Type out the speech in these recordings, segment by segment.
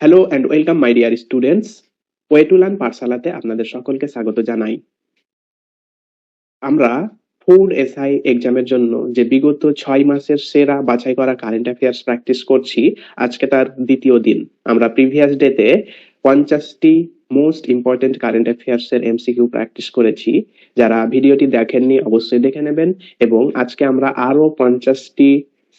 Hello and welcome my dear students way to পাঠশালাতে আপনাদের সকলকে স্বাগত জানাই। আমরা ফুড এসআই এক্সামের জন্য যে বিগত ছয় মাসের সেরা বাছাই করা কারেন্ট অ্যাফেয়ার্স প্র্যাকটিস করছি, আজকে তার দ্বিতীয় দিন। আমরা প্রিভিয়াস ডেতে পঞ্চাশটি মোস্ট ইম্পর্টেন্ট কারেন্ট অ্যাফেয়ার্স এর এমসিকিউ প্র্যাকটিস করেছি। যারা ভিডিওটি দেখেননি, অবশ্যই দেখে নেবেন। এবং আজকে আমরা আরও পঞ্চাশটি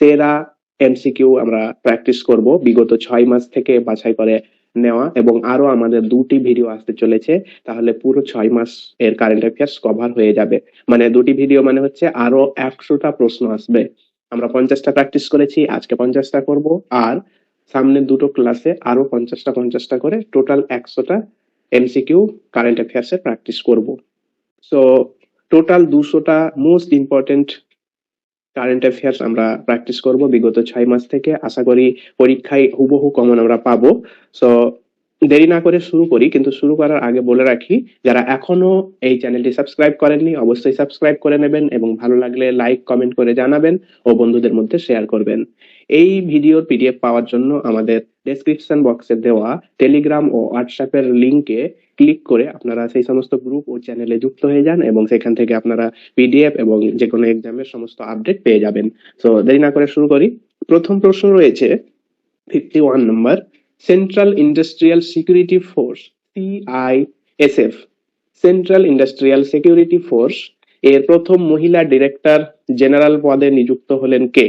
সেরা এমসিকিউ আমরা প্র্যাকটিস করব। বিগত ছয় মাস থেকে বাছাই করে নেওয়া এবং আরও আমাদের দুটি ভিডিও আসতে চলেছে। তাহলে পুরো ছয় মাস এর কারেন্ট অ্যাফেয়ার্স কভার হয়ে যাবে। মানে দুটি ভিডিও মানে হচ্ছে আরও একশোটা প্রশ্ন আসবে। আমরা পঞ্চাশটা প্র্যাকটিস করেছি, আজকে পঞ্চাশটা করব। আর সামনের দুটো ক্লাসে আরও পঞ্চাশটা পঞ্চাশটা করে টোটাল একশোটা এমসিকিউ কারেন্ট অ্যাফেয়ার্স প্র্যাকটিস করব। সো টোটাল দুশোটা মোস্ট ইম্পর্টেন্ট কারেন্ট অ্যাফেয়ার্স আমরা প্র্যাকটিস করব বিগত ছয় মাস থেকে। আশা করি পরীক্ষায় হুবহু কমন আমরা পাবো। সো দেরি না করে শুরু করি, কিন্তু শুরু করার আগে বলে রাখি, যারা এখনও এই চ্যানেলটি সাবস্ক্রাইব করেননি, অবশ্যই সাবস্ক্রাইব করে নেবেন এবং ভালো লাগলে লাইক কমেন্ট করে জানাবেন ও বন্ধুদের মধ্যে শেয়ার করবেন। এই ভিডিওর পিডিএফ পাওয়ার জন্য আমাদের ডেসক্রিপশন বক্সে দেওয়া টেলিগ্রাম ও হোয়াটসঅ্যাপের লিংকে ক্লিক করে আপনারা সেই সমস্ত গ্রুপ ও চ্যানেলে যুক্ত হয়ে যান এবং সেখান থেকে আপনারা পিডিএফ এবং যে কোনো এক্সামের সমস্ত আপডেট পেয়ে যাবেন। সো দেরি না করে শুরু করি। প্রথম প্রশ্ন রয়েছে fifty one number central industrial security force CISF central industrial security force এর প্রথম মহিলা ডিরেক্টর জেনারেল পদে নিযুক্ত হলেন কে?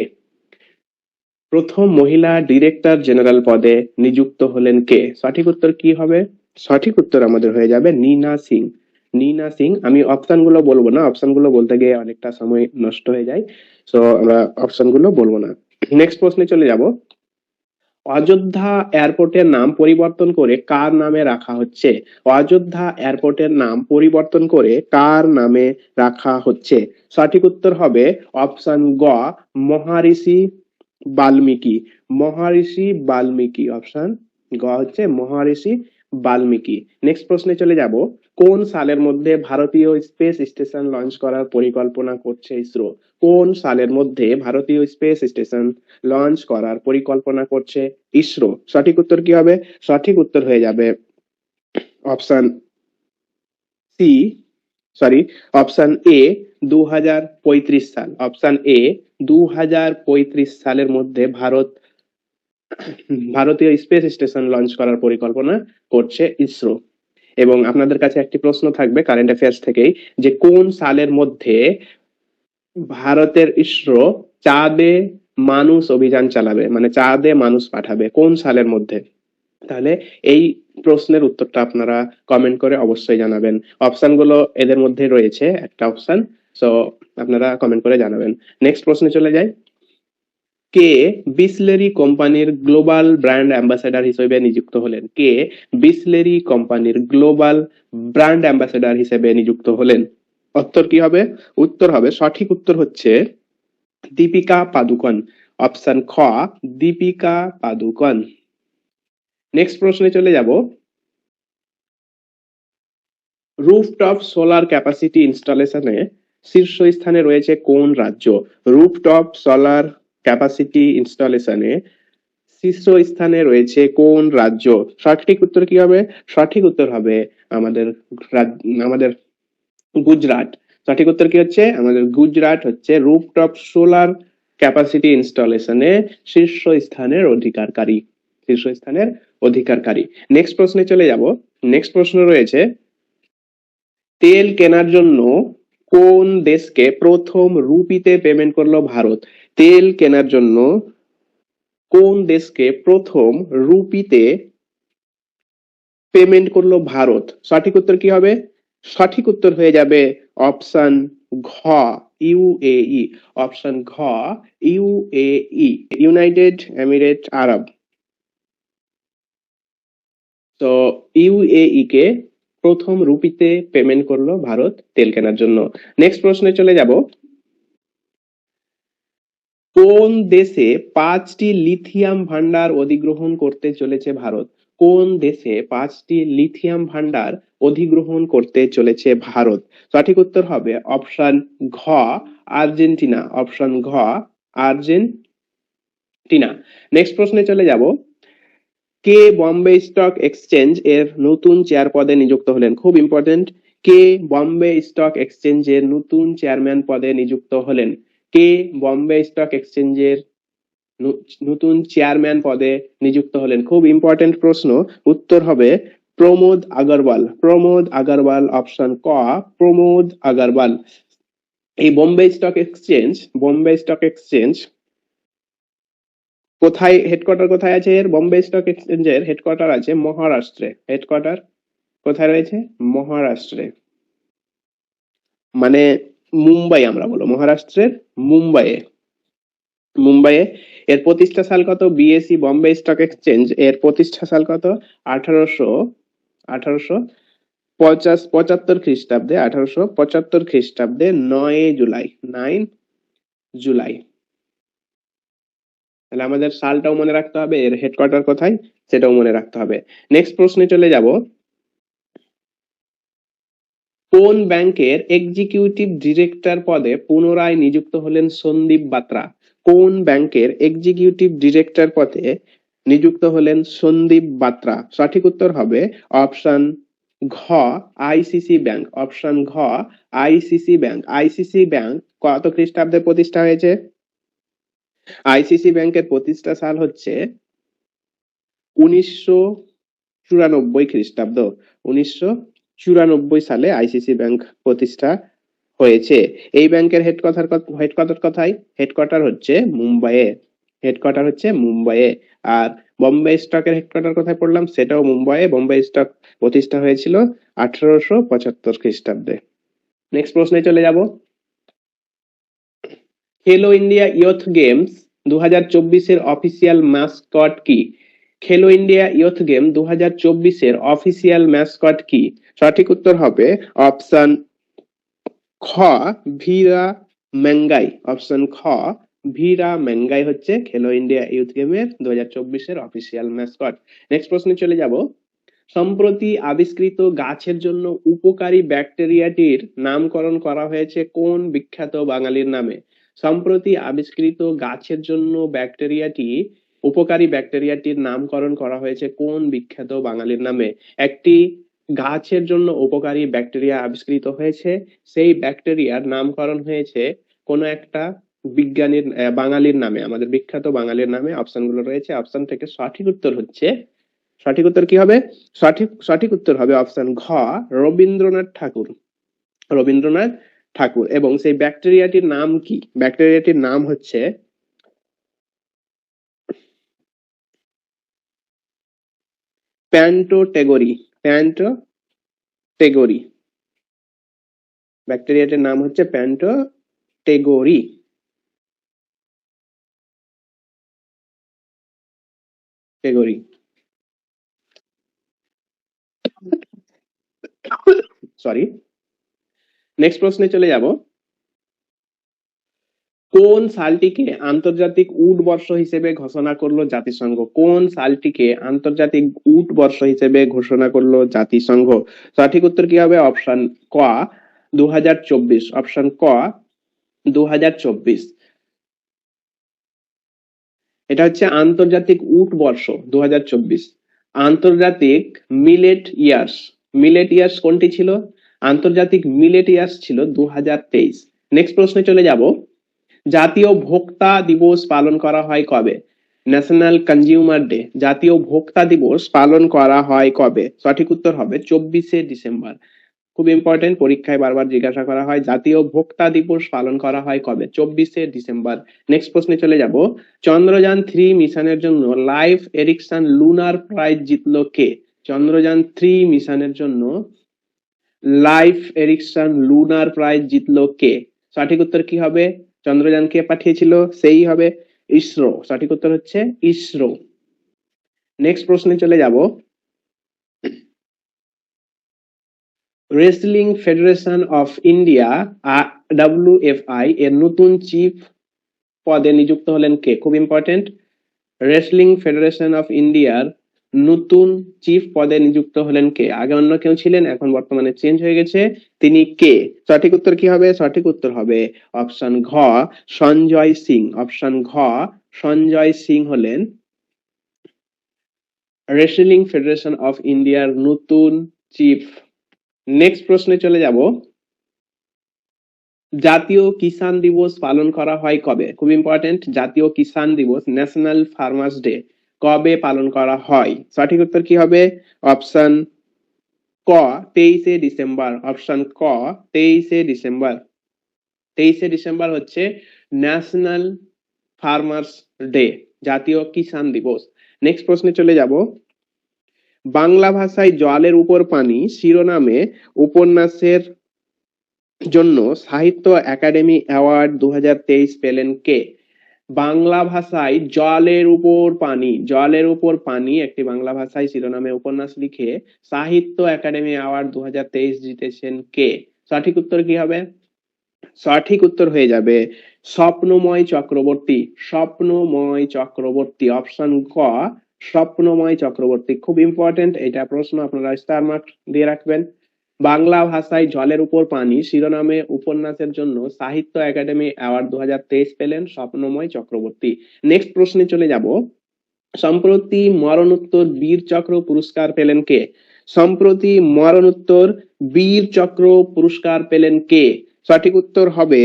প্রথম মহিলা ডিরেক্টর জেনারেল পদে নিযুক্ত হলেন কে? সঠিক উত্তর কি হবে? সঠিক উত্তর আমাদের হয়ে যাবে নীনা সিং। নীনা সিং, আমি অপশনগুলো বলব না। অপশনগুলো বলতে গিয়ে অনেকটা সময় নষ্ট হয়ে যায়। সো আমরা অপশনগুলো বলব না। নেক্সট প্রশ্নে চলে যাব। অযোধ্যা এয়ারপোর্টের নাম পরিবর্তন করে কার নামে রাখা হচ্ছে? অযোধ্যা এয়ারপোর্টের নাম পরিবর্তন করে কার নামে রাখা হচ্ছে? সঠিক উত্তর হবে অপশন গ, মহারিষি বাল্মীকি। মহারিষি বাল্মীকি। অপশন গ হচ্ছে মহারিষি বাল্মীকি। নেক্সট প্রশ্নে চলে যাব। কোন সালের মধ্যে ভারতীয় স্পেস স্টেশন লঞ্চ করার পরিকল্পনা করছে ইসরো? কোন সালের মধ্যে ভারতীয় স্পেস স্টেশন লঞ্চ করার পরিকল্পনা করছে ইসরো? সঠিক উত্তর কি হবে? সঠিক উত্তর হয়ে যাবে। Option C sorry option A দু হাজার পঁয়ত্রিশ সাল। অপশন এ দুই হাজার পঁয়ত্রিশ সালের মধ্যে ভারত, ভারতীয় স্পেস স্টেশন লঞ্চ করার পরিকল্পনা করছে ইসরো। এবং আপনাদের কাছে একটি প্রশ্ন থাকবে কারেন্ট অ্যাফেয়ার্স থেকেই, যে কোন সালের মধ্যে ভারতের ইসরো চাঁদে মানুষ অভিযান চালাবে মানে চাঁদে মানুষ পাঠাবে, কোন সালের মধ্যে? তাহলে এই প্রশ্নের উত্তরটা আপনারা কমেন্ট করে অবশ্যই জানাবেন। অপশনগুলো এদের মধ্যে রয়েছে, একটা অপশন সো আপনারা কমেন্ট করে জানাবেন। নেক্সট প্রশ্নে চলে যাই। কে বিসলেরি কোম্পানির গ্লোবাল ব্র্যান্ড অ্যাম্বাসেডার হিসেবে নিযুক্ত হলেন? কে বিসলেরি কোম্পানির গ্লোবাল ব্র্যান্ড অ্যাম্বাসেডার হিসেবে নিযুক্ত হলেন? উত্তর কি হবে? উত্তর হবে, সঠিক উত্তর হচ্ছে দীপিকা পাদুকন। অপশন খ, দীপিকা পাদুকন। নেক্সট প্রশ্নে চলে যাব। রুফটপ সোলার ক্যাপাসিটি ইনস্টলেশনে শীর্ষস্থানে রয়েছে কোন রাজ্য? রুফটপ সোলার ক্যাপাসিটি ইনস্টলেশনে শীর্ষস্থানে রয়েছে কোন রাজ্য? সঠিক উত্তর কি হবে? সঠিক উত্তর হবে আমাদের আমাদের গুজরাট। সঠিক উত্তর কি হচ্ছে? আমাদের গুজরাট হচ্ছে রুফটপ সোলার ক্যাপাসিটি ইনস্টলেশনে শীর্ষ স্থানের অধিকারকারী। শীর্ষস্থানের অধিকারকারী। নেক্সট প্রশ্নে চলে যাব। নেক্সট প্রশ্ন রয়েছে, তেল কেনার জন্য কোন দেশকে প্রথম রুপিতে পেমেন্ট করল ভারত? তেল কেনার জন্য কোন দেশকে প্রথম রুপিতে পেমেন্ট করল ভারত? সঠিক উত্তর কি হবে? সঠিক উত্তর হয়ে যাবে অপশন ঘ ইউএই অপশন ঘ ইউএই ইউনাইটেড এমিরেট আরব। তো ইউএই কে প্রথম রুপিতে পেমেন্ট করল ভারত তেল কেনার জন্য। নেক্সট প্রশ্নে চলে যাব। কোন দেশে পাঁচটি লিথিয়াম ভান্ডার অধিগ্রহণ করতে চলেছে ভারত? কোন দেশে পাঁচটি লিথিয়াম ভান্ডার অধিগ্রহণ করতে চলেছে ভারত? সঠিক উত্তর হবে অপশন ঘ, আর্জেন্টিনা। অপশন ঘ, আর্জেন্টিনা। নেক্সট প্রশ্নে চলে যাব। কে বম্বে স্টক এক্সচেঞ্জ এর নতুন চেয়ার পদে নিযুক্ত হলেন। খুব ইম্পর্টেন্ট কে বম্বে স্টক এক্সচেঞ্জের নতুন চেয়ারম্যান পদে নিযুক্ত হলেন। কে বম্বে স্টক এক্সচেঞ্জের নতুন চেয়ারম্যান পদে নিযুক্ত হলেন। খুব ইম্পর্টেন্ট প্রশ্ন, উত্তর হবে প্রমোদ আগরওয়াল। প্রমোদ আগরওয়াল অপশন ক, প্রমোদ আগরওয়াল। এই Bombay stock exchange Bombay stock exchange কোথায় হেডকোয়ার্টার কোথায় আছে এর? বোম্বে স্টক এক্সচেঞ্জের হেডকোয়ার্টার আছে মহারাষ্ট্রে হেডকোয়ার্টার কোথায় রয়েছে? মহারাষ্ট্রে মানে মুম্বাই আমরা বলো মহারাষ্ট্রের মুম্বাইয়ে মুম্বাইয়ে এর প্রতিষ্ঠা সাল কত? বিএসসি বম্বে স্টক এক্সচেঞ্জ এর প্রতিষ্ঠা সাল কত? আঠারোশো আঠারোশো পঞ্চাশ পঁচাত্তর খ্রিস্টাব্দে, আঠারোশো পঁচাত্তর খ্রিস্টাব্দে নয় জুলাই নাইন জুলাই। তাহলে আমাদের সালটাও মনে রাখতে হবে, এর হেডকোয়ার্টার কোথায় সেটাও মনে রাখতে হবে। নেক্সট প্রশ্নে চলে যাব। কোন ব্যাংকের এক্সিকিউটিভ ডিরেক্টর পদে পুনরায় নিযুক্ত হলেন সন্দীপ বাত্রা? কোন ব্যাংকের এক্সিকিউটিভ ডিরেক্টর পদে নিযুক্ত হলেন সন্দীপ বাত্রা? সঠিক উত্তর হবে অপশন ঘ আইসিসি ব্যাংক। অপশন ঘ আইসিসি ব্যাংক। আইসিসি ব্যাংক কত খ্রিস্টাব্দে প্রতিষ্ঠা হয়েছে? আইসিসি ব্যাংকের প্রতিষ্ঠা সাল হচ্ছে উনিশশো চুরানব্বই খ্রিস্টাব্দ। উনিশশো চুরানব্বই সালে আইসিসি ব্যাংক প্রতিষ্ঠা হয়েছে। এই ব্যাংকের হেডকোয়ার্টার হেডকোয়ার্টার কথাই হেডকোয়ার্টার হচ্ছে মুম্বাইয়ে। হেডকোয়ার্টার হচ্ছে মুম্বাইয়ে। আর বম্বে স্টকের হেডকোয়ার্টার কোথায় পড়লাম? সেটাও মুম্বাইয়ে। বোম্বে স্টক প্রতিষ্ঠা হয়েছিল আঠারোশো পঁচাত্তর খ্রিস্টাব্দে। নেক্সট প্রশ্নে চলে যাব। খেলো ইন্ডিয়া ইয়থ গেমস দু হাজার চব্বিশের অফিসিয়াল ম্যাসকট কি? খেলো ইন্ডিয়া ইয়থ গেম দু হাজার চব্বিশের অফিসিয়াল ম্যাসকট কি? সঠিক উত্তর হবে অপশন খ, ভিরা মেঙ্গাই অপশন খ, ভিরা মেঙ্গাই হচ্ছে খেলো ইন্ডিয়া ইউথ গেমের দু হাজার চব্বিশের অফিসিয়াল ম্যাসকট। নেক্সট প্রশ্নে চলে যাব। সম্প্রতি আবিষ্কৃত গাছের জন্য উপকারী ব্যাকটেরিয়াটির নামকরণ করা হয়েছে কোন বিখ্যাত বাঙালির নামে? সম্প্রতি আবিষ্কৃত গাছের জন্য ব্যাকটেরিয়াটি, উপকারী ব্যাকটেরিয়াটির নামকরণ করা হয়েছে কোন বিখ্যাত বাঙালির নামে? একটি গাছের জন্য উপকারী ব্যাকটেরিয়া আবিষ্কৃত হয়েছে, সেই ব্যাকটেরিয়ার নামকরণ হয়েছে কোনো একটা বিজ্ঞানীর বাঙালির নামে, আমাদের বিখ্যাত বাঙালির নামে। অপশনগুলো রয়েছে, অপশন থেকে সঠিক উত্তর হচ্ছে। সঠিক উত্তর কি হবে? সঠিক সঠিক উত্তর হবে অপশন ঘ, রবীন্দ্রনাথ ঠাকুর। রবীন্দ্রনাথ ঠাকুর। এবং সেই ব্যাকটেরিয়াটির নাম কি? ব্যাকটেরিয়াটির নাম হচ্ছে প্যান্টোটেগরি। প্যান্টোটেগরি। ব্যাকটেরিয়াটির নাম হচ্ছে প্যান্টো প্যান্টোটেগরি। টেগরি। সরি। নেক্সট প্রশ্নে চলে যাব। কোন সালটিকে আন্তর্জাতিক উট বর্ষ হিসেবে ঘোষণা করল জাতিসংঘ? কোন সালটিকে আন্তর্জাতিক উট বর্ষ হিসেবে ঘোষণা করল জাতিসংঘ? সঠিক উত্তর কি হবে? অপশন ক দুই হাজার চব্বিশ। অপশন ক দু হাজার চব্বিশ। এটা হচ্ছে আন্তর্জাতিক উট বর্ষ দু হাজার চব্বিশ। আন্তর্জাতিক মিলেট ইয়ার্স। মিলেট ইয়ার্স কোনটি ছিল? আন্তর্জাতিক মিলেট ইয়ার্স ছিল দু নেক্সট প্রশ্নে চলে যাব। জাতীয় ভোক্তা দিবস পালন করা হয় কবে? ন্যাশনাল কনজিউমার ডে জাতীয় ভোক্তা দিবস পালন করা হয় কবে? সঠিক উত্তর হবে চব্বিশে ডিসেম্বর। খুব ইম্পর্টেন্ট পরীক্ষায় বারবার জিজ্ঞাসা করা হয়, জাতীয় ভোক্তা দিবস পালন করা হয় কবে? চব্বিশে ডিসেম্বর। নেক্সট প্রশ্নে চলে যাব। চন্দ্রযান থ্রি মিশনের জন্য লাইফ এরিকসন লুনার প্রাইজ জিতলো কে? চন্দ্রযান থ্রি মিশনের জন্য লাইফ এরিকসন লুনার প্রাইজ জিতলো কে? সঠিক উত্তর কি হবে? চন্দ্রযান কে পাঠিয়েছিল, সেই হবে ইসরো। সঠিক উত্তর হচ্ছে ইসরো। নেক্সট প্রশ্নে চলে যাব। Wrestling federation of India WFI এর নতুন চিফ পদে নিযুক্ত হলেন কে? খুব ইম্পর্টেন্ট রেসলিং ফেডারেশন অফ ইন্ডিয়ার নতুন চিফ পদে নিযুক্ত হলেন কে? আগে অন্য কেউ ছিলেন, এখন বর্তমানে চেঞ্জ হয়ে গেছে। তিনি কে? সঠিক উত্তর কি হবে? সঠিক উত্তর হবে অপশন ঘ, সঞ্জয় সিং। অপশন ঘ, সঞ্জয় সিং হলেন রেসলিং ফেডারেশন অফ ইন্ডিয়ার নতুন চিফ নেক্সট প্রশ্নে চলে যাব। জাতীয় কিষান দিবস পালন করা হয় কবে? খুব ইম্পর্টেন্ট জাতীয় কিষান দিবস ন্যাশনাল ফার্মার্স ডে কবে পালন করা হয়? সঠিক উত্তর কি হবে? অপশন ক, তেইশে ডিসেম্বর। অপশন ক, তেইশে ডিসেম্বর। তেইশে ডিসেম্বর হচ্ছে ন্যাশনাল ফার্মার্স ডে, জাতীয় কিষান দিবস। নেক্সট প্রশ্নে চলে যাব। বাংলা ভাষায় জলের উপর পানি শিরোনামে উপন্যাসের জন্য সাহিত্য একাডেমি অ্যাওয়ার্ড দু হাজার তেইশ পেলেন কে? বাংলা ভাষায় জলের উপর পানি, জলের উপর পানি একটি বাংলা ভাষায় শিরোনামে উপন্যাস লিখে সাহিত্য একাডেমি অ্যাওয়ার্ড দু জিতেছেন কে? সঠিক উত্তর কি হবে? সঠিক উত্তর হয়ে যাবে স্বপ্নময় চক্রবর্তী স্বপ্নময় চক্রবর্তী। অপশন ক স্বপ্নময় চক্রবর্তী। খুব ইম্পর্টেন্ট এটা প্রশ্ন, আপনারা স্টার মার্ক দিয়ে রাখবেন। বাংলা ভাষায় জলের উপর পানি শিরোনামে উপন্যাসের জন্য সাহিত্য একাডেমি অ্যাওয়ার্ড দু হাজার তেইশ পেলেন স্বপ্নময় চক্রবর্তী। নেক্সট প্রশ্নে চলে যাব। সম্প্রতি মরণোত্তর বীর চক্র পুরস্কার পেলেন কে? সম্প্রতি মরণোত্তর বীর চক্র পুরস্কার পেলেন কে? সঠিক উত্তর হবে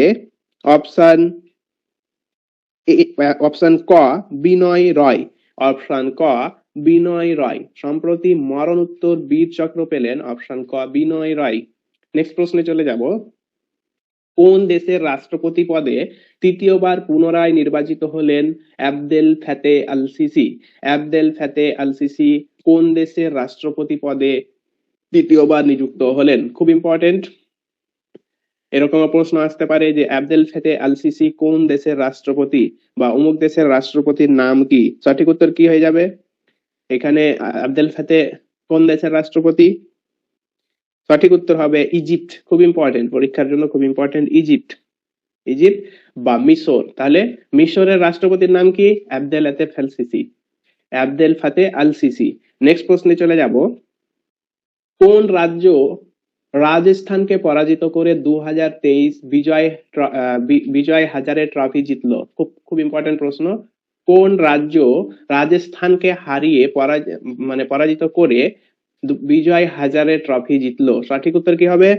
অপশন অপশন ক, বিনয় রয়। অপশন ক বিনয় রয়। সম্প্রতি মরণোত্তর বীর চক্র পেলেন অপশন ক, বিনয় রয়। নেক্সট প্রশ্নে চলে যাব। কোন দেশের রাষ্ট্রপতি পদে তৃতীয়বার পুনরায় নির্বাচিত হলেন Abdel Fattah al Sisi Abdel Fattah al Sisi কোন দেশের রাষ্ট্রপতি পদে তৃতীয়বার নিযুক্ত হলেন? খুব ইম্পর্টেন্ট এরকম প্রশ্ন আসতে পারে যে আবদেল ফেতে আল সিসি কোন দেশের রাষ্ট্রপতি বা অমুক দেশের রাষ্ট্রপতির নাম কি? সঠিক উত্তর কি হয়ে যাবে? এখানে আবদেল ফাতে কোন দেশের রাষ্ট্রপতি? সঠিক উত্তর হবে ইজিপ্ট। খুব ইম্পর্টেন্ট পরীক্ষার জন্য খুব ইম্পর্টেন্ট ইজিপ্ট। ইজিপ্ট বা মিশর। তাহলে মিশরের রাষ্ট্রপতির নাম কি? Abdel Atef al Sisi Abdel Fattah al Sisi next প্রশ্নে চলে যাব। কোন রাজ্য রাজস্থানকে পরাজিত করে দু হাজার তেইশ বিজয় বিজয় হাজারে ট্রফি জিতলো? খুব খুব ইম্পর্টেন্ট প্রশ্ন। কোন রাজ্য রাজস্থানকে হারিয়ে মানে পরাজিত করে বিজয় হাজারে ট্রফি জিতলো? সঠিক উত্তর কি হবে?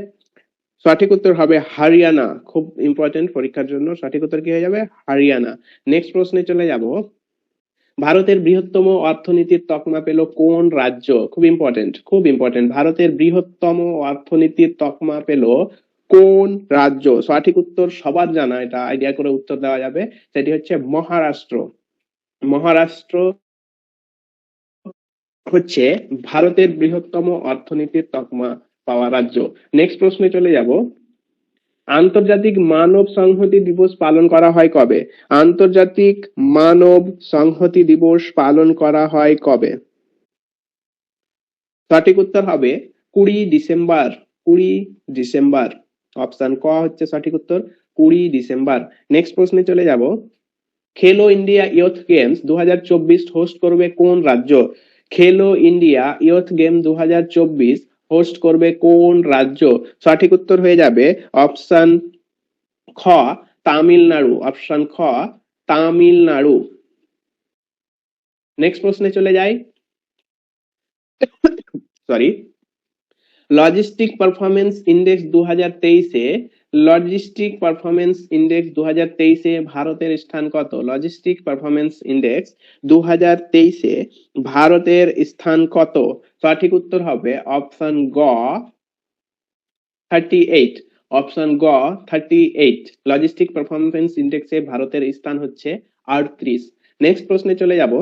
সঠিক উত্তর হবে হারিয়ানা। খুব ইম্পর্টেন্ট পরীক্ষার জন্য। সঠিক উত্তর কি হয়ে যাবে? হারিয়ানা। নেক্সট প্রশ্নে চলে যাব। ভারতের বৃহত্তম অর্থনীতির তকমা পেল কোন রাজ্য? খুব ইম্পর্টেন্ট খুব ইম্পর্টেন্ট ভারতের বৃহত্তম অর্থনীতির তকমা পেল কোন রাজ্য? সঠিক উত্তর সবার জানা। এটা আইডিয়া করে উত্তর দেওয়া যাবে। সেটি হচ্ছে মহারাষ্ট্র। মহারাষ্ট্র হচ্ছে ভারতের বৃহত্তম অর্থনীতির তকমা পাওয়া রাজ্য। নেক্সট প্রশ্নে চলে যাব। আন্তর্জাতিক মানব সংহতি দিবস পালন করা হয় কবে? আন্তর্জাতিক মানব সংহতি দিবস পালন করা হয় কবে? সঠিক উত্তর হবে কুড়ি ডিসেম্বর। কুড়ি ডিসেম্বর। অপশন ক হচ্ছে সঠিক উত্তর, কুড়ি ডিসেম্বর। নেক্সট প্রশ্নে চলে যাব। খেলো ইন্ডিয়া ইয়থ গেমস দু হাজার চব্বিশ হোস্ট করবে কোন রাজ্য? খেলো ইন্ডিয়া ইয়থ গেম দু হাজার চব্বিশ হোস্ট করবে কোন রাজ্য? সঠিক উত্তর হয়ে যাবে অপশন খ, তামিলনাড়ু। অপশন খ, তামিলনাড়ু। নেক্সট প্রশ্নে চলে যাই। সরি লজিস্টিক পারফরমেন্স ইন্ডেক্স দু হাজার তেইশে লজিস্টিক পারফরমেন্স ইন্ডেক্স দু হাজার তেইশে ভারতের স্থান কত? লজিস্টিক পারফরমেন্স ইন্ডেক্স দু হাজার তেইশে ভারতের স্থান কত? সঠিক উত্তর হবে অপশন গ থার্টি এইট অপশন গ থার্টি এইট লজিস্টিক পারফরমেন্স ইন্ডেক্সে ভারতের স্থান হচ্ছে আটত্রিশ। নেক্সট প্রশ্নে চলে যাব।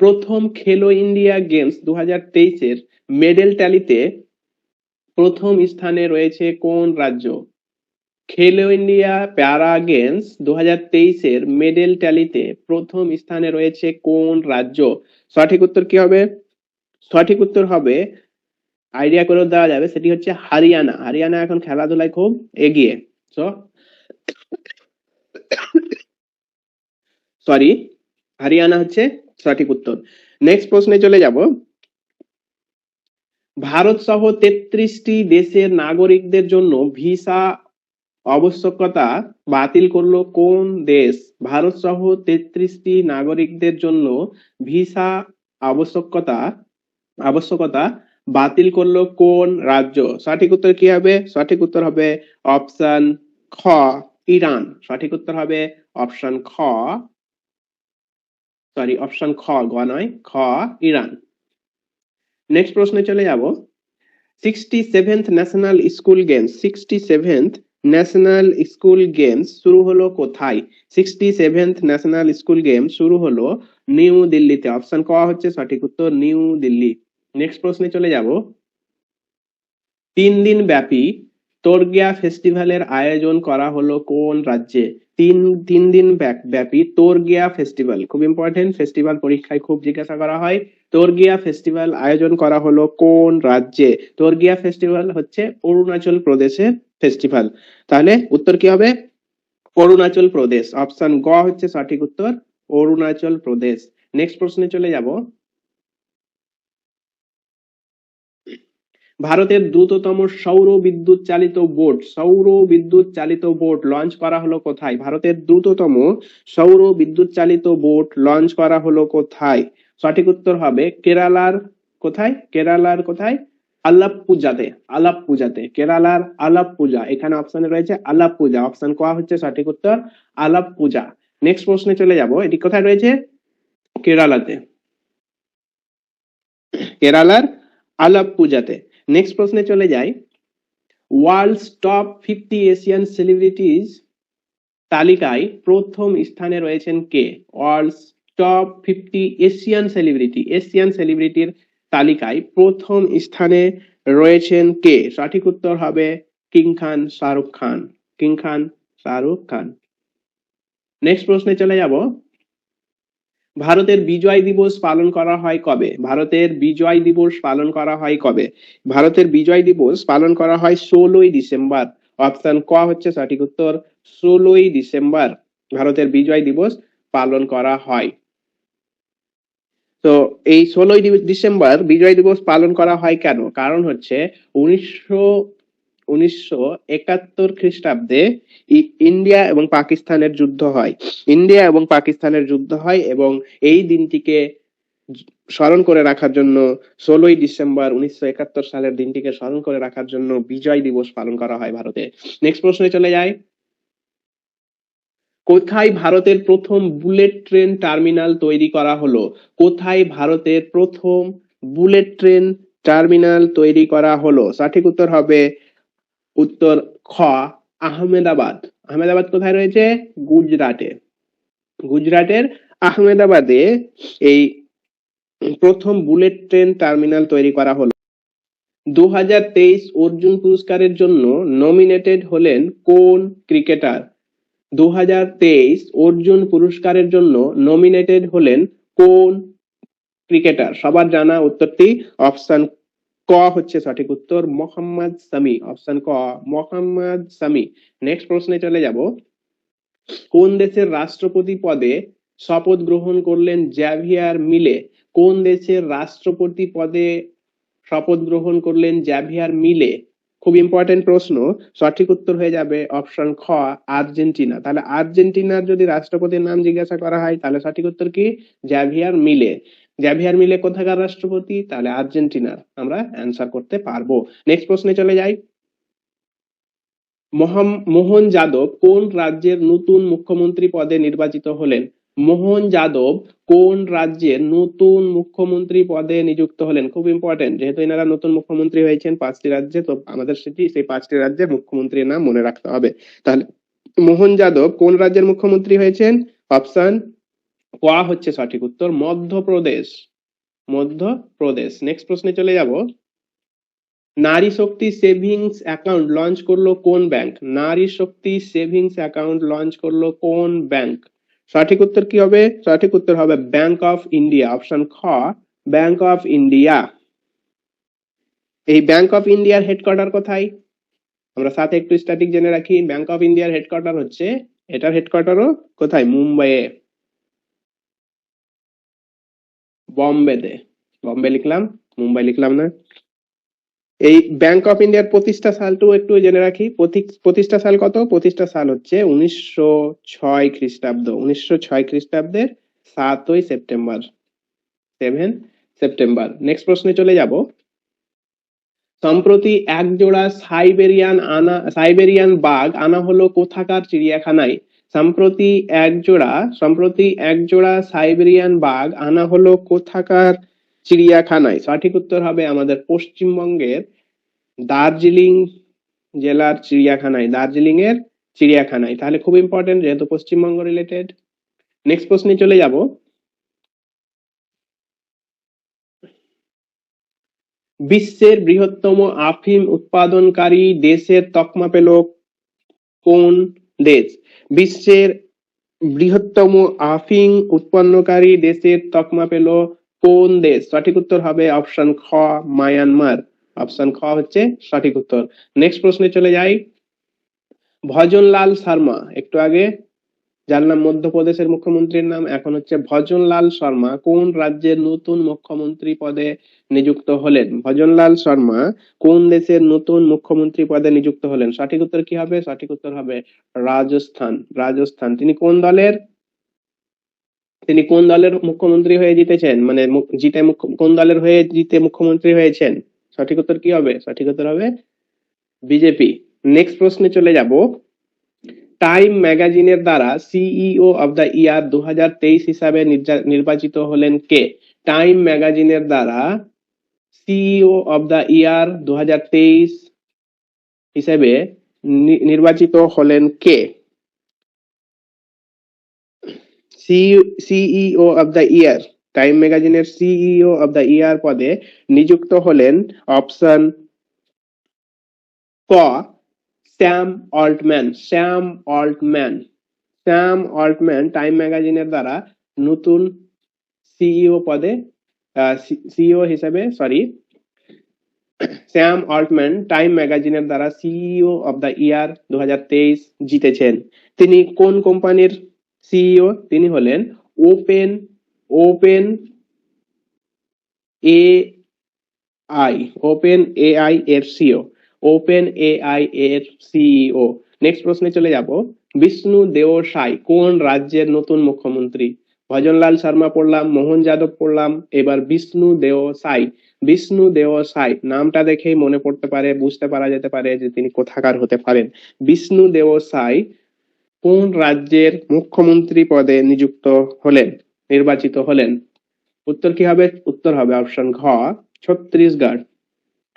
প্রথম খেলো ইন্ডিয়া গেমস দু হাজার তেইশের মেডেল ট্যালিতে প্রথম স্থানে রয়েছে কোন রাজ্য? খেলো ইন্ডিয়া প্যারা গেমস দু হাজার তেইশের মেডেল ট্যালিতে প্রথম স্থানে রয়েছে কোন রাজ্য? সঠিক উত্তর কি হবে? সঠিক উত্তর হবে, আইডিয়া করে দেওয়া যাবে, সেটি হচ্ছে হারিয়ানা। হারিয়ানা এখন খেলাধুলায় খুব এগিয়ে। সো সরি হারিয়ানা হচ্ছে সঠিক উত্তর। নেক্সট প্রশ্নে চলে যাব। ভারত সহ তেত্রিশটি দেশের নাগরিকদের জন্য ভিসা আবশ্যকতা বাতিল করল কোন দেশ? ভারত সহ তেত্রিশটি নাগরিকদের জন্য ভিসা আবশ্যকতা আবশ্যকতা বাতিল করল কোন রাজ্য? সঠিক উত্তর কি হবে? সঠিক উত্তর হবে অপশন খ, ইরান। সঠিক উত্তর হবে অপশন খ সরি অপশন খ, গ নয়, খ, ইরান। নেক্সট প্রশ্নে চলে যাব। Sixty seventh national school games sixty seventh national school games শুরু হলো কোথায়? Sixty seventh national school games শুরু হলো নিউ দিল্লিতে। অপশন ক হচ্ছে সঠিক উত্তর, নিউ দিল্লি। নেক্সট প্রশ্নে চলে যাব। তিন দিন ব্যাপী তোরগিয়া ফেস্টিভ্যালের আয়োজন করা হলো কোন রাজ্যে? তিন তিন দিন ব্যাপী তোরগিয়া ফেস্টিভ্যাল। খুব ইম্পর্টেন্ট ফেস্টিভ্যাল পরীক্ষায় খুব জিজ্ঞাসা করা হয়। তোরগিয়া ফেস্টিভ্যাল আয়োজন করা হলো কোন রাজ্যে? তোরগিয়া ফেস্টিভ্যাল হচ্ছে অরুণাচল প্রদেশের ফেস্টিভ্যাল। তাহলে উত্তর কি হবে? অরুণাচল প্রদেশ। অপশন গ হচ্ছে সঠিক উত্তর, অরুণাচল প্রদেশ। নেক্সট প্রশ্নে চলে যাব। ভারতের দ্রুততম সৌর বিদ্যুৎ চালিত বোট সৌর বিদ্যুৎ চালিত বোট লঞ্চ করা হলো কোথায়? ভারতের দ্রুততম সৌর বিদ্যুৎ চালিত বোট লঞ্চ করা হলো কোথায়? সঠিক উত্তর হবে কেরালার কোথায়? কেরালার কোথায়? আলাপ পূজাতে আলাপ পূজাতে, কেরালার আলাপ পূজা। এখানে অপশনে রয়েছে আলাপ পূজা। অপশন কোয়া হচ্ছে সঠিক উত্তর, আলাপ পূজা। নেক্সট প্রশ্নে চলে যাব। এটি কোথায় রয়েছে? কেরালাতে। কেরালার আলাপ পূজাতে। নেক্সট প্রশ্নে চলে যাই। World top fifty Asian celebrities তালিকায় প্রথম স্থানে রয়েছেন কে? World top fifty Asian celebrity Asian সেলিব্রিটির তালিকায় প্রথম স্থানে রয়েছেন কে? সঠিক উত্তর হবে king Khan, Shahrukh Khan. King Khan, Shahrukh Khan. Next প্রশ্নে চলে যাব। ভারতের বিজয় দিবস পালন করা হয় কবে? ভারতের বিজয় দিবস পালন করা হয় কবে? ভারতের বিজয় দিবস পালন করা হয় ষোলোই ডিসেম্বর। অপশন ক হচ্ছে সঠিক উত্তর, ষোলোই ডিসেম্বর ভারতের বিজয় দিবস পালন করা হয়। তো এই ষোলোই ডিসেম্বর বিজয় দিবস পালন করা হয় কেন? কারণ হচ্ছে উনিশশো উনিশশো একাত্তর খ্রিস্টাব্দে ইন্ডিয়া এবং পাকিস্তানের যুদ্ধ হয়। ইন্ডিয়া এবং পাকিস্তানের যুদ্ধ হয় এবং এই দিনটিকে স্মরণ করে রাখার জন্য ষোলোই ডিসেম্বর উনিশশো একাত্তর সালের দিনটিকে স্মরণ করে রাখার জন্য বিজয় দিবস পালন করা হয় ভারতে। নেক্সট প্রশ্নে চলে যায় কোথায় ভারতের প্রথম বুলেট ট্রেন টার্মিনাল তৈরি করা হলো? কোথায় ভারতের প্রথম বুলেট ট্রেন টার্মিনাল তৈরি করা হলো? সঠিক উত্তর হবে উত্তর খ, আহমেদাবাদ। আহমেদাবাদ কোথায় রয়েছে? গুজরাটে। গুজরাটের আহমেদাবাদে এই প্রথম বুলেট ট্রেন টার্মিনাল তৈরি করা হলো। দু হাজার তেইশ অর্জুন পুরস্কারের জন্য নমিনেটেড হলেন কোন ক্রিকেটার? দু হাজার তেইশ অর্জুন পুরস্কারের জন্য নমিনেটেড হলেন কোন ক্রিকেটার? সবার জানা উত্তরটি অপশন ক হচ্ছে সঠিক উত্তর, মোহাম্মদ সামি অপশন ক, মোহাম্মদ সামি। নেক্সট প্রশ্নে চলে যাব। কোন দেশের রাষ্ট্রপতি পদে শপথ গ্রহণ করলেন জ্যাভিয়ার মিলে? কোন দেশের রাষ্ট্রপতি পদে শপথ গ্রহণ করলেন জ্যাভিয়ার মিলে? খুব ইম্পর্টেন্ট প্রশ্ন। সঠিক উত্তর হয়ে যাবে অপশন খ, আর্জেন্টিনা। তাহলে আর্জেন্টিনার যদি রাষ্ট্রপতির নাম জিজ্ঞাসা করা হয়, তাহলে সঠিক উত্তর কি? জ্যাভিয়ার মিলে। জ্যাভিয়ার মিলে কোথাকার রাষ্ট্রপতি? তাহলে আর্জেন্টিনার। আমরা অ্যান্সার করতে পারব। নেক্সট প্রশ্নে চলে যাই। মোহন যাদব কোন রাজ্যের নতুন মুখ্যমন্ত্রী পদে নির্বাচিত হলেন? মোহন যাদব কোন রাজ্যের নতুন মুখ্যমন্ত্রী পদে নিযুক্ত হলেন? খুব ইম্পর্টেন্ট যেহেতু এনারা নতুন মুখ্যমন্ত্রী হয়েছেন পাঁচটি রাজ্যে, তো আমাদের সেটি, সেই পাঁচটি রাজ্যের মুখ্যমন্ত্রীর নাম মনে রাখতে হবে। তাহলে, মোহন যাদব কোন রাজ্যের মুখ্যমন্ত্রী হয়েছেন? অপশন ক হচ্ছে সঠিক উত্তর? মধ্যপ্রদেশ। মধ্যপ্রদেশ। নেক্সট প্রশ্নে চলে যাব। নারী শক্তি সেভিংস অ্যাকাউন্ট লঞ্চ করল কোন ব্যাংক? নারী শক্তি সেভিংস অ্যাকাউন্ট লঞ্চ করল কোন ব্যাংক? সঠিক উত্তর কি হবে? সঠিক উত্তর হবে ব্যাংক অফ ইন্ডিয়া। অপশন খ, ব্যাংক অফ ইন্ডিয়া। এই ব্যাংক অফ ইন্ডিয়ার হেডকোয়ার্টার কোথায়? আমরা সাথে একটু স্ট্যাটিক জেনে রাখি। ব্যাংক অফ ইন্ডিয়ার হেডকোয়ার্টার হচ্ছে, এটার হেডকোয়ার্টারও কোথায়? মুম্বাইয়ে। বম্বেতে বম্বে লিখলাম মুম্বাই লিখলাম না। এই ব্যাংক অফ ইন্ডিয়ার প্রতিষ্ঠা সালটাও একটু জেনে রাখি। প্রতি- প্রতিষ্ঠা সাল কত? প্রতিষ্ঠা সাল হচ্ছে উনিশশো ছয় খ্রিস্টাব্দ। উনিশশো ছয় খ্রিস্টাব্দের সাতই সেপ্টেম্বর। Seven September. নেক্সট প্রশ্নে চলে যাব। সম্প্রতি এক জোড়া সাইবেরিয়ান আনা সাইবেরিয়ান বাঘ আনা হলো কোথাকার চিড়িয়াখানায়? সম্প্রতি এক জোড়া, সম্প্রতি এক জোড়া সাইবেরিয়ান বাঘ আনা হলো কোথাকার চিড়িয়াখানায়। সঠিক উত্তর হবে আমাদের পশ্চিমবঙ্গের দার্জিলিং জেলার চিড়িয়াখানায় দার্জিলিং এর চিড়িয়াখানায়। তাহলে খুব ইম্পর্টেন্ট যেহেতু পশ্চিমবঙ্গ রিলেটেড নেক্সট প্রশ্নে চলে যাব। বিশ্বের বৃহত্তম আফিম উৎপাদনকারী দেশের তকমা পেল কোন দেশ? বিশ্বের বৃহত্তম আফিং উৎপন্নকারী দেশের তকমা পেল কোন দেশ? সঠিক উত্তর হবে অপশন খ, মায়ানমার। অপশন খ হচ্ছে সঠিক উত্তর। নেক্সট প্রশ্নে চলে যাই। ভজনলাল শর্মা, একটু আগে যার নাম মধ্যপ্রদেশের মুখ্যমন্ত্রীর নাম, এখন হচ্ছে ভজনলাল শর্মা। কোন রাজ্যের নতুন মুখ্যমন্ত্রী পদে নিযুক্ত হলেন? ভজনলাল শর্মা কোন দেশের নতুন মুখ্যমন্ত্রী পদে নিযুক্ত হলেন? সঠিক উত্তর কি হবে? সঠিক উত্তর হবে রাজস্থান। রাজস্থান। তিনি কোন দলের? তিনি কোন দলের মুখ্যমন্ত্রী হয়ে জিতেছেন? মানে জিতে কোন দলের হয়ে জিতে মুখ্যমন্ত্রী হয়েছেন? সঠিক উত্তর কি হবে? সঠিক উত্তর হবে বিজেপি। নেক্সট প্রশ্নে চলে যাব। টাইম ম্যাগাজিনের দ্বারা সিইও অব দ্য ইয়ার দু হাজার তেইশ হিসাবে নির্বাচিত হলেন কে? টাইম ম্যাগাজিনের দ্বারা সিইও অব দ্য ইয়ার দু হিসেবে নির্বাচিত হলেন কে? CEO of the year time ম্যাগাজিনের সিইও অব দ্য ইয়ার পদে নিযুক্ত হলেন অপশন ক। Sam Altman Sam Altman Sam Altman time ম্যাগাজিনের দ্বারা নতুন সিইও পদে সিইও হিসেবে সরি স্যাম অল্টম্যান টাইম ম্যাগাজিনের দ্বারা সিইও অব দ্য ইয়ার দু হাজার তেইশ জিতেছেন। তিনি কোন কোম্পানির সিইও তিনি হলেন open open A I open AI এর সিও ওপেন এআই এর সিইও নেক্সট প্রশ্নে চলে যাব। বিষ্ণু দেও সাই কোন রাজ্যের নতুন মুখ্যমন্ত্রী? ভজনলাল শর্মা পড়লাম, মোহন যাদব পড়লাম, এবার বিষ্ণু দেও সাই বিষ্ণু দেও সাই নামটা দেখেই মনে পড়তে পারে, বুঝতে পারা যেতে পারে যে তিনি কোথাকার হতে পারেন। বিষ্ণু দেও সাই কোন রাজ্যের মুখ্যমন্ত্রী পদে নিযুক্ত হলেন, নির্বাচিত হলেন? উত্তর কি হবে? উত্তর হবে অপশন ঘ, ছত্তিশগড়।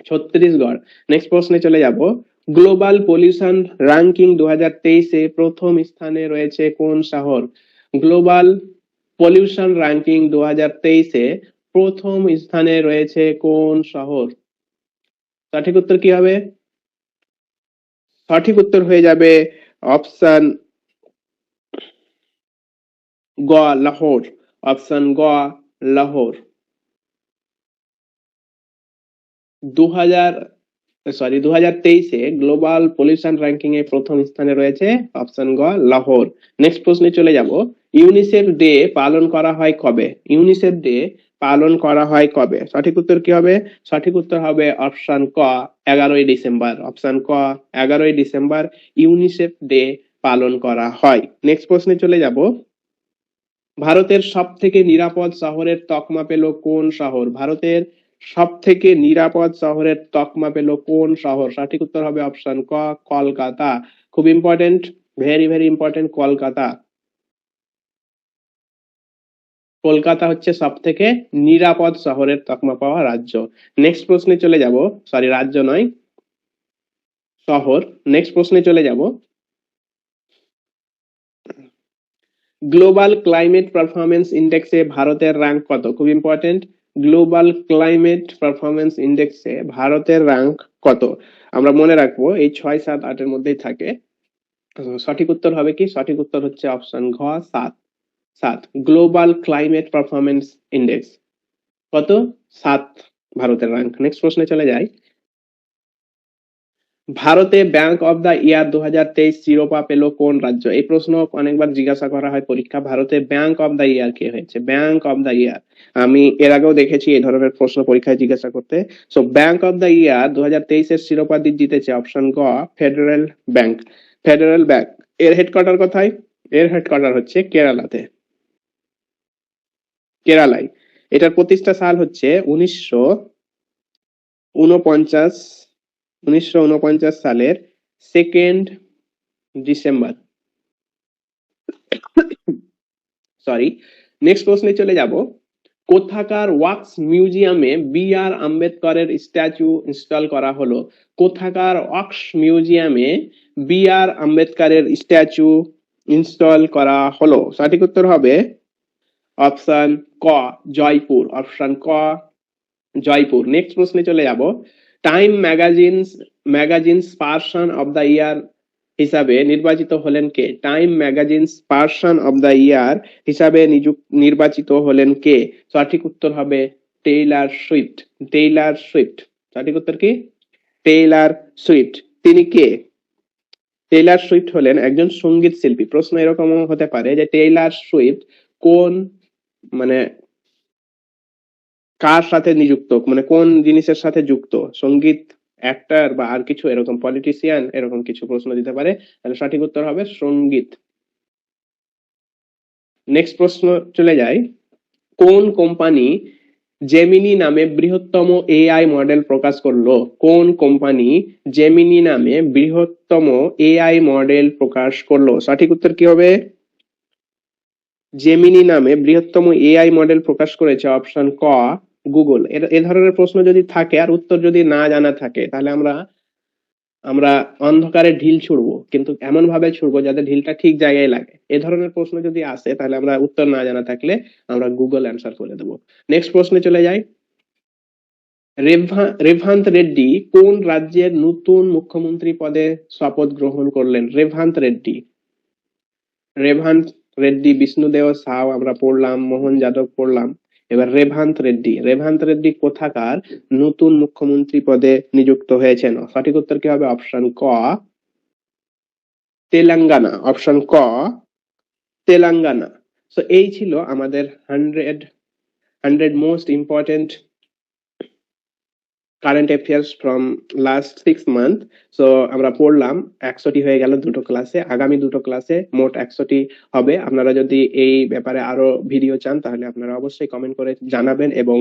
ছত্তিশগড় নেক্সট প্রশ্নে চলে যাব। গ্লোবাল পলিউশন র্যাঙ্কিং দু হাজার তেইশে প্রথম স্থানে রয়েছে কোন শহর? গ্লোবাল পলিউশন র্যাঙ্কিং দু হাজার তেইশে প্রথম স্থানে রয়েছে কোন শহর? সঠিক উত্তর কি হবে? সঠিক উত্তর হয়ে যাবে অপশন গ, লাহোর। অপশন গ, লাহোর। সরি দু হাজার তেইশে গ্লোবাল পলিউশন র্যাঙ্কিং এ প্রথম স্থানে রয়েছে অপশন গ, লাহোর। নেক্সট প্রশ্নে চলে যাব। ইউনিসেফ ডে পালন করা হয় কবে? ইউনিসেফ ডে পালন করা হয় কবে? সঠিক উত্তর কি হবে? সঠিক উত্তর হবে অপশন ক, এগারোই ডিসেম্বর। অপশন ক, এগারোই ডিসেম্বর ইউনিসেফ ডে পালন করা হয়। নেক্সট প্রশ্নে চলে যাব। ভারতের সব থেকে নিরাপদ শহরের তকমা পেল কোন শহর? ভারতের সব থেকে নিরাপদ শহরের তকমা পেল কোন শহর? সঠিক উত্তর হবে অপশন ক, কলকাতা। খুব important very very important Kolkata. Kolkata হচ্ছে সব থেকে নিরাপদ শহরের তকমা পাওয়া রাজ্য। নেক্সট প্রশ্নে চলে যাব। সরি রাজ্য নয়। শহর। নেক্সট প্রশ্নে চলে যাব। গ্লোবাল ক্লাইমেট পারফরমেন্স ইন্ডেক্সে ভারতের র্যাঙ্ক কত? খুব ইম্পর্টেন্ট গ্লোবাল ক্লাইমেট পারফরমেন্স ইন্ডেক্সে ভারতের র্যাঙ্ক কত? আমরা মনে রাখব এই ছয় সাত আটের মধ্যেই থাকে। সঠিক উত্তর হবে কি? সঠিক উত্তর হচ্ছে অপশন ঘ, সাত। সাত গ্লোবাল ক্লাইমেট পারফরমেন্স ইন্ডেক্স কত? সাত ভারতের র্যাঙ্ক নেক্সট প্রশ্নে চলে যাই। ভারতে ব্যাংক অফ দ্য ইয়ার দু হাজার তেইশ শিরোপা পেল কোন রাজ্য? এই প্রশ্ন অনেকবার জিজ্ঞাসা করা হয় পরীক্ষা ভারতে ব্যাংক অফ দ্য ইয়ার কে হয়েছে? ব্যাংক অফ দ্য ইয়ার আমি এর আগেও দেখেছি এই ধরনের প্রশ্ন পরীক্ষায় জিজ্ঞাসা করতে। So bank of the year দু তেইশের শিরোপা দি- জিতেছে অপশন গ ফেডারেল ব্যাংক ফেডারেল ব্যাংক এর হেডকোয়ার্টার কোথায়? এর হেডকোয়ার্টার হচ্ছে কেরালাতে। কেরালায়। এটার প্রতিষ্ঠা সাল হচ্ছে উনিশশো উনপঞ্চাশ উনিশশো উনপঞ্চাশ সালের সেকেন্ড ডিসেম্বর। সরি নেক্সট প্রশ্নে চলে যাব। কোথাকার ওয়াক্স মিউজিয়ামে বি আর আম্বেদকরের স্ট্যাচু ইনস্টল করা হলো? কোথাকার ওয়াক্স মিউজিয়ামে বি আর আম্বেদকরের স্ট্যাচু ইনস্টল করা হলো? সঠিক উত্তর হবে অপশন ক, জয়পুর। অপশন ক, জয়পুর। নেক্সট প্রশ্নে চলে যাব। Time magazines magazines person of the year হিসাবে নির্বাচিত হলেন কে? Time magazines person of the year হিসাবে নির্বাচিত হলেন কে? সঠিক উত্তর হবে টেইলার সুইফট টেইলার সুইফট সঠিক উত্তর কি? টেইলার সুইফট তিনি কে? টেইলার সুইফট হলেন একজন সংগীত শিল্পী। প্রশ্ন এরকম হতে পারে যে টেইলার সুইফট কোন মানে কার সাথে নিযুক্ত? মানে কোন জিনিসের সাথে যুক্ত? সংগীত অ্যাক্টর বা আর কিছু? এরকম পলিটিশিয়ান এরকম কিছু প্রশ্ন দিতে পারে। তাহলে সঠিক উত্তর হবে সংগীত। নেক্সট প্রশ্ন চলে যায় কোন কোম্পানি জেমিনি নামে বৃহত্তম এআই মডেল প্রকাশ করল? কোন কোম্পানি জেমিনি নামে বৃহত্তম এআই মডেল প্রকাশ করল? সঠিক উত্তর কি হবে? জেমিনি নামে বৃহত্তম এআই মডেল প্রকাশ করেছে অপশন ক গুগল এ ধরনের প্রশ্ন যদি থাকে আর উত্তর যদি না জানা থাকে, তাহলে আমরা আমরা অন্ধকারে ঢিল ছুড়বো, কিন্তু এমন ভাবে ছুড়বো যাতে ঢিলটা ঠিক জায়গায় লাগে। এ ধরনের প্রশ্ন যদি আসে, তাহলে আমরা উত্তর না জানা থাকলে আমরা গুগল অ্যান্সার করে দেবো। নেক্সট প্রশ্নে চলে যাই। রেভা- রেভান্ত রেড্ডি কোন রাজ্যের নতুন মুখ্যমন্ত্রী পদে শপথ গ্রহণ করলেন? রেভান্ত রেড্ডি। রেভান্ত রেড্ডি, বিষ্ণুদেও সাউ, আমরা পড়লাম, মোহন যাদব পড়লাম। এবার রেভান্ত রেড্ডি। রেভান্ত রেড্ডি কোথাকার? নতুন মুখ্যমন্ত্রী পদে নিযুক্ত হয়েছেন। সঠিক উত্তর কি হবে? অপশন ক, তেলেঙ্গানা। অপশন ক, তেলেঙ্গানা। তো এই ছিল আমাদের hundred hundred most important current affairs from last six month so আমরা পড়লাম একশোটি হয়ে গেল দুটো ক্লাসে আগামী দুটো ক্লাসে মোট একশোটি হবে। আপনারা যদি এই ব্যাপারে আরও ভিডিও চান, তাহলে আপনারা অবশ্যই কমেন্ট করে জানাবেন এবং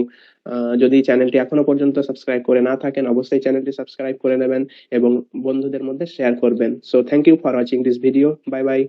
যদি চ্যানেলটি এখনও পর্যন্ত সাবস্ক্রাইব করে না থাকেন, অবশ্যই চ্যানেলটি সাবস্ক্রাইব করে নেবেন এবং বন্ধুদের মধ্যে শেয়ার করবেন। So thank you for watching this video bye bye